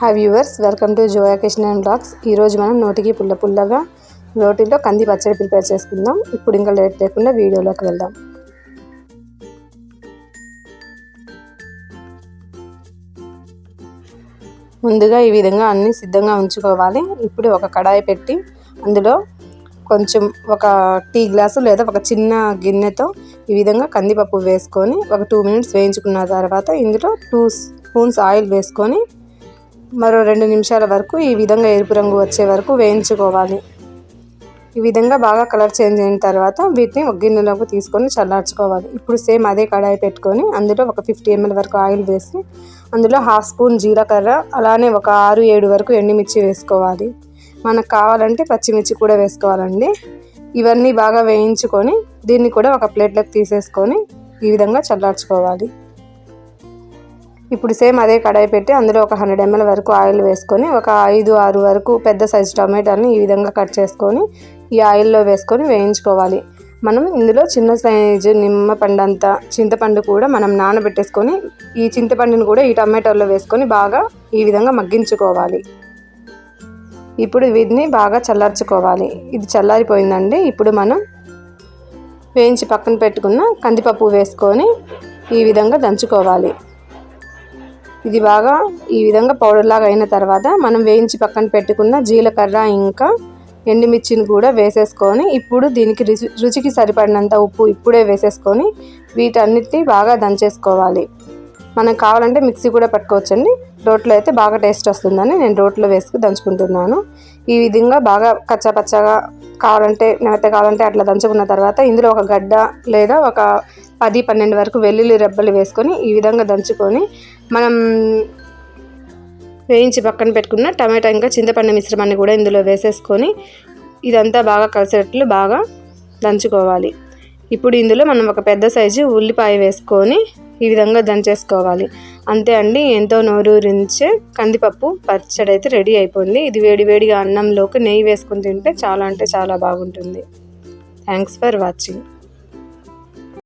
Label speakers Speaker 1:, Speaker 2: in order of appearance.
Speaker 1: Hi viewers welcome to Joya Kishan and blogs ఈరోజు మనం నోటికి పుల్ల పుల్లగా నోటిలో కంది పచ్చడి ప్రిపేర్ చేసుకుందాం. ఇప్పుడు ఇంకా లేట్ లేకుండా వీడియోలోకి వెళ్దాం. ముందుగా ఈ విధంగా అన్నీ సిద్ధంగా ఉంచుకోవాలి. ఇప్పుడు ఒక కడాయి పెట్టి అందులో కొంచెం ఒక టీ గ్లాసు లేదా ఒక చిన్న గిన్నెతో ఈ విధంగా కందిపప్పు వేసుకొని ఒక టూ మినిట్స్ వేయించుకున్న తర్వాత ఇందులో టూ స్పూన్స్ ఆయిల్ వేసుకొని మరో రెండు నిమిషాల వరకు ఈ విధంగా ఎరుపు రంగు వచ్చే వరకు వేయించుకోవాలి. ఈ విధంగా బాగా కలర్ చేంజ్ అయిన తర్వాత వీటిని ఒక గిన్నెలోకి తీసుకొని చల్లార్చుకోవాలి. ఇప్పుడు సేమ్ అదే కడాయి పెట్టుకొని అందులో ఒక ఫిఫ్టీ ఎంఎల్ వరకు ఆయిల్ వేసి అందులో హాఫ్ స్పూన్ జీలకర్ర అలానే ఒక ఆరు ఏడు వరకు ఎండుమిర్చి వేసుకోవాలి. మనకు కావాలంటే పచ్చిమిర్చి కూడా వేసుకోవాలండి. ఇవన్నీ బాగా వేయించుకొని దీన్ని కూడా ఒక ప్లేట్లోకి తీసేసుకొని ఈ విధంగా చల్లార్చుకోవాలి. ఇప్పుడు సేమ్ అదే కడాయి పెట్టి అందులో ఒక హండ్రెడ్ ఎంఎల్ వరకు ఆయిల్ వేసుకొని ఒక ఐదు ఆరు వరకు పెద్ద సైజు టమాటాలని ఈ విధంగా కట్ చేసుకొని ఈ ఆయిల్లో వేసుకొని వేయించుకోవాలి. మనం ఇందులో చిన్న సైజు నిమ్మ పండు చింతపండు కూడా మనం నానబెట్టేసుకొని ఈ చింతపండుని కూడా ఈ టమాటోలో వేసుకొని బాగా ఈ విధంగా మగ్గించుకోవాలి. ఇప్పుడు వీటిని బాగా చల్లార్చుకోవాలి. ఇది చల్లారిపోయిందండి. ఇప్పుడు మనం వేయించి పక్కన పెట్టుకున్న కందిపప్పు వేసుకొని ఈ విధంగా దంచుకోవాలి. ఇది బాగా ఈ విధంగా పౌడర్ లాగా అయిన తర్వాత మనం వేయించి పక్కన పెట్టుకున్న జీలకర్ర ఇంకా ఎండుమిర్చిని కూడా వేసేసుకొని ఇప్పుడు దీనికి రుచి రుచికి సరిపడినంత ఉప్పు ఇప్పుడే వేసేసుకొని వీటన్నిటిని బాగా దంచేసుకోవాలి. మనకు కావాలంటే మిక్సీ కూడా పట్టుకోవచ్చండి. రోట్లో అయితే బాగా టేస్ట్ వస్తుందని నేను రోట్లో వేసుకు దంచుకుంటున్నాను. ఈ విధంగా బాగా కచ్చాపచ్చగా కావాలంటే నెత్త కావాలంటే అట్లా దంచుకున్న తర్వాత ఇందులో ఒక గడ్డ లేదా ఒక పది పన్నెండు వరకు వెల్లుల్లి రెబ్బలు వేసుకొని ఈ విధంగా దంచుకొని మనం వేయించి పక్కన పెట్టుకున్న టమాటా ఇంకా చింతపండు మిశ్రమాన్ని కూడా ఇందులో వేసేసుకొని ఇదంతా బాగా కలిసేటట్లు బాగా దంచుకోవాలి. ఇప్పుడు ఇందులో మనం ఒక పెద్ద సైజు ఉల్లిపాయ వేసుకొని ఈ విధంగా దంచేసుకోవాలి. అంతే అండి ఎంతో నోరూరించే కందిపప్పు పచ్చడి అయితే రెడీ అయిపోయింది. ఇది వేడివేడిగా అన్నంలోకి నెయ్యి వేసుకుని తింటే చాలా అంటే చాలా బాగుంటుంది. Thanks for watching